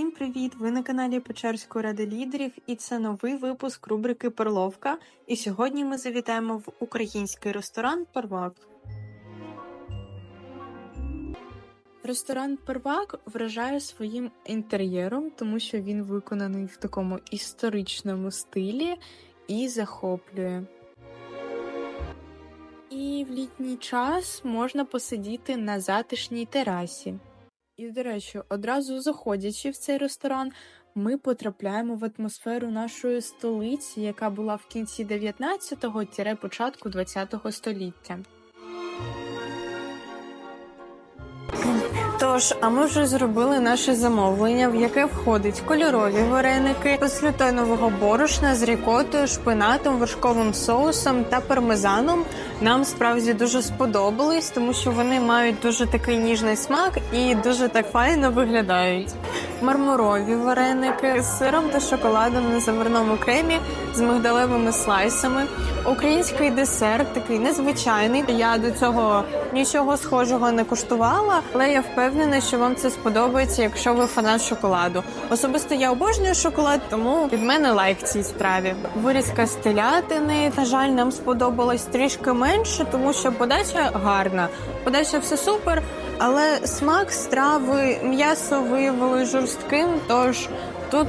привіт! Ви на каналі Печерської ради лідерів, і це новий випуск рубрики Перловка. І сьогодні ми завітаємо в український ресторан Первак. Ресторан Первак вражає своїм інтер'єром, тому що він виконаний в такому історичному стилі і захоплює. І в літній час можна посидіти на затишній терасі. І, до речі, одразу заходячи в цей ресторан, ми потрапляємо в атмосферу нашої столиці, яка була в кінці 19-го початку 20-го століття. Тож, а ми вже зробили наше замовлення, в яке входить кольорові вареники, безглютенового борошна з рікотою, шпинатом, вершковим соусом та пармезаном. Нам справді дуже сподобались, тому що вони мають дуже такий ніжний смак і дуже так файно виглядають. Мармурові вареники з сиром та шоколадом на заварному кремі з мигдалевими слайсами. Український десерт такий незвичайний. Я до цього нічого схожого не куштувала, але я впевнена, що вам це сподобається, якщо ви фанат шоколаду. Особисто я обожнюю шоколад, тому від мене лайк цій страві. Вирізка з телятини, на жаль, нам сподобалось трішки менше, тому що подача гарна. Подача все супер, але смак страви м'ясо виявили жорстким, тож тут.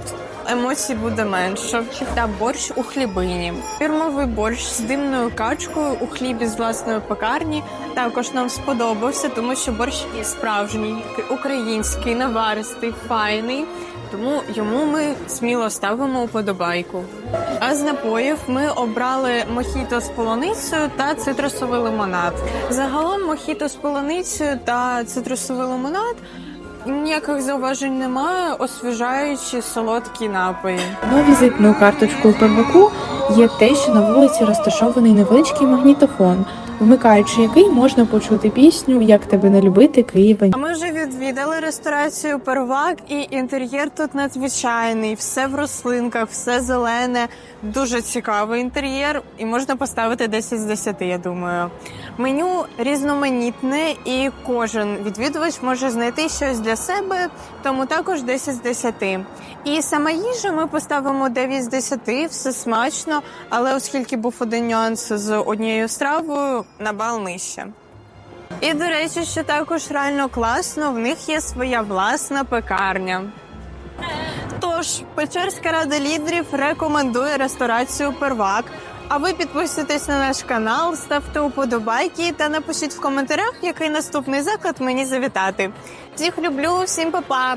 Емоцій буде менше. Та борщ у хлібині. Фірмовий борщ з димною качкою у хлібі з власної пекарні. Також нам сподобався, тому що борщ справжній, український, наваристий, файний. Тому йому ми сміло ставимо уподобайку. А з напоїв ми обрали мохіто з полуницею та цитрусовий лимонад. Загалом мохіто з полуницею та цитрусовий лимонад ніяких зауважень немає, освіжаючі солодкі напої. На візитну карточку перваку є те, що на вулиці розташований невеличкий магнітофон, вмикаючи який можна почути пісню Як тебе не любити Києва. А ми вже відвідали ресторацію Первак, і інтер'єр тут надзвичайний. Все в рослинках, все зелене, дуже цікавий інтер'єр, і можна поставити 10 з 10, я думаю. Меню різноманітне, і кожен відвідувач може знайти щось для себе, тому також 10 з 10. І саме їжа ми поставимо 9 з 10, все смачно, але оскільки був один нюанс з однією стравою, на бал нижче. І до речі, що також реально класно, в них є своя власна пекарня. Тож, Печерська рада лідерів рекомендує ресторацію Первак. А ви підписуйтесь на наш канал, ставте уподобайки та напишіть в коментарях, який наступний заклад мені завітати. Всіх люблю, всім па-па!